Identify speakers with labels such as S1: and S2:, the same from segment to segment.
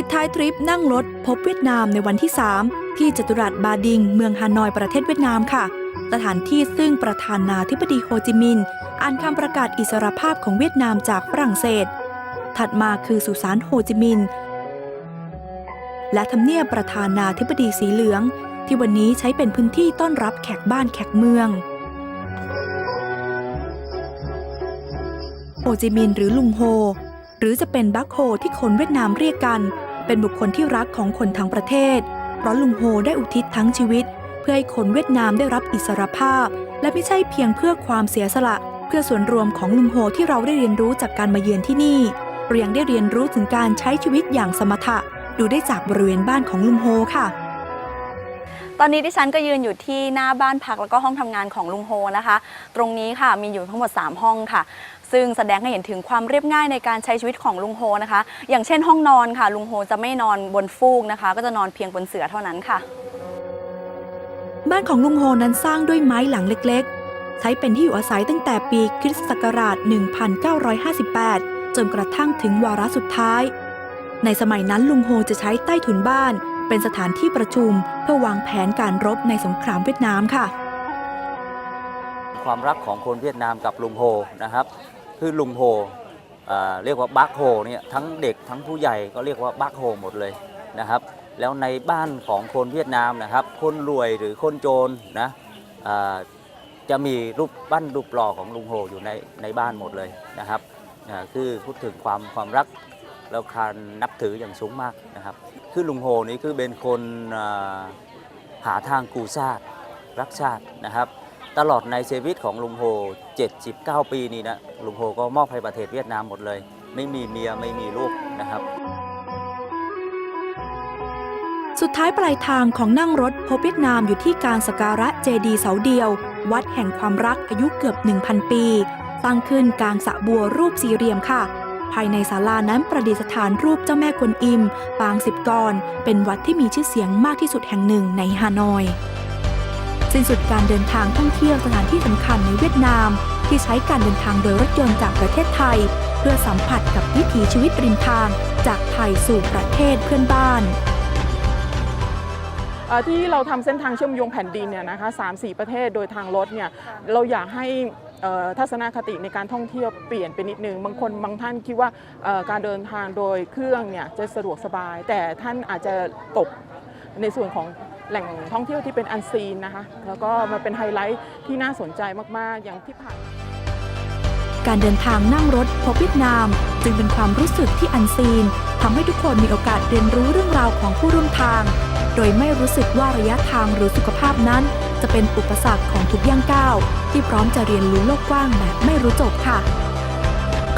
S1: ปิดท้ายทริปนั่งรถพบเวียดนามในวันที่ 3 ที่จตุรัสบาดิง เมืองฮานอยประเทศเวียดนามค่ะ สถานที่ซึ่งประธานาธิบดีโฮจิมินห์อ่านคำประกาศอิสรภาพของเวียดนามจากฝรั่งเศส ถัดมาคือสุสานโฮจิมินห์และทำเนียบประธานาธิบดีสีเหลือง ที่วันนี้ใช้เป็นพื้นที่ต้อนรับแขกบ้านแขกเมืองโฮจิมินห์หรือลุงโฮ หรือจะเป็นบักโฮที่คนเวียดนามเรียกกัน เป็นบุคคลที่รักของคนทั้งประเทศ เพราะลุงโฮได้อุทิศทั้งชีวิต เพื่อให้คนเวียดนามได้รับอิสรภาพ และไม่ใช่เพียงเพื่อความเสียสละ เพื่อส่วนรวมของลุงโฮที่เราได้เรียนรู้จากการมาเยือนที่นี่เรายังได้เรียนรู้ถึงการใช้ชีวิตอย่างสมถะ ดูได้จากบริเวณบ้านของลุงโฮค่ะ
S2: ตอนนี้ดิฉันก็ยืนอยู่ที่หน้าบ้านพักแล้วก็ห้องทำงานของลุงโฮนะคะ ตรงนี้ค่ะมีอยู่ทั้งหมด 3 ห้องค่ะ ซึ่งแสดงให้เห็นถึงความเรียบง่ายในการใช้ชีวิตของลุงโฮนะคะ อย่างเช่นห้องนอนค่ะ ลุงโฮจะไม่นอนบนฟูกนะคะ ก็จะนอนเพียงบนเสื่อเท่านั้นค่ะ
S1: บ้านของลุงโฮนั้นสร้างด้วยไม้หลังเล็กๆ ใช้เป็นที่อยู่อาศัยตั้งแต่ปีคริสตศักราช 1958 จนกระทั่งถึงวาระสุดท้าย ในสมัยนั้นลุงโฮจะใช้ใต้ถุนบ้าน เป็นสถานที่ประชุม เพื่อวางแผนการรบในสงครามเวียดนามค่ะ
S3: ความรักของคนเวียดนามกับลุงโฮนะครับ คือลุงโฮเรียกว่าบักโฮเนี่ยทั้งเด็กทั้งผู้ใหญ่ก็เรียกว่าบักโฮหมดเลยนะครับ แล้วในบ้านของคนเวียดนามนะครับ คนรวยหรือคนโจรนะจะมีรูปปั้นรูปหล่อของลุงโฮอยู่ในในบ้านหมดเลยนะครับคือพูดถึงความความรักแล้วการนับถืออย่างสูงมากนะครับ คือลุงโฮนี่คือเป็นคนหาทางกูชาติรักชาตินะครับ ตลอดในชีวิตของลุงโฮ 79 ปีนี้นะ ลุงโฮก็มอบให้ประเทศเวียดนามหมดเลย ไม่มีเมียไม่มีลูกนะครับ
S1: สุดท้ายปลายทางของนั่งรถพบเวียดนามอยู่ที่การสการะเจดีเสาเดียว วัดแห่งความรักอายุเกือบ 1,000 ปี ตั้งขึ้นกลางสระบัวรูปสี่เหลี่ยมค่ะ ภายในศาลานั้นประดิษฐานรูปเจ้าแม่กวนอิม ปางสิบกร เป็นวัดที่มีชื่อเสียงมากที่สุดแห่งหนึ่งในฮานอย สิ้นสุดการเดินทางท่องเที่ยวสถานที่สำคัญในเวียดนาม ที่ใช้การเดินทางโดยรถยนต์จากประเทศไทย เพื่อสัมผัสกับวิถีชีวิตริมทาง จากไทยสู่ประเทศเพื่อนบ้าน
S4: ที่เราทำเส้นทางเชื่อมโยงแผ่นดินเนี่ยนะคะสามสี่ประเทศโดยทางรถเนี่ยเราอยากให้ทัศนคติในการท่องเที่ยวเปลี่ยนไปนิดนึง บางคนบางท่านคิดว่าการเดินทางโดยเครื่องเนี่ยจะสะดวกสบาย แต่ท่านอาจจะตกในส่วนของ แหล่งท่องเที่ยวที่เป็นอันซีนนะคะ แล้วก็มาเป็นไฮไลท์ที่น่าสนใจมาก ๆ อย่างที่ผ่าน
S1: การเดินทางนั่งรถพบเวียดนาม จึงเป็นความรู้สึกที่อันซีนทำให้ทุกคนมีโอกาสเรียนรู้เรื่องราวของผู้ร่วมทาง โดยไม่รู้สึกว่าระยะทางหรือสุขภาพนั้น จะเป็นอุปสรรคของทุกย่างก้าว ที่พร้อมจะเรียนรู้โลกกว้างแบบไม่รู้จบค่ะ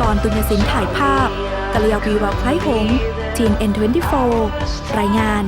S1: ก่อนตุนยสินถ่ายภาพกัลยาวีวาไพรหงส์ทีน N24 รายงาน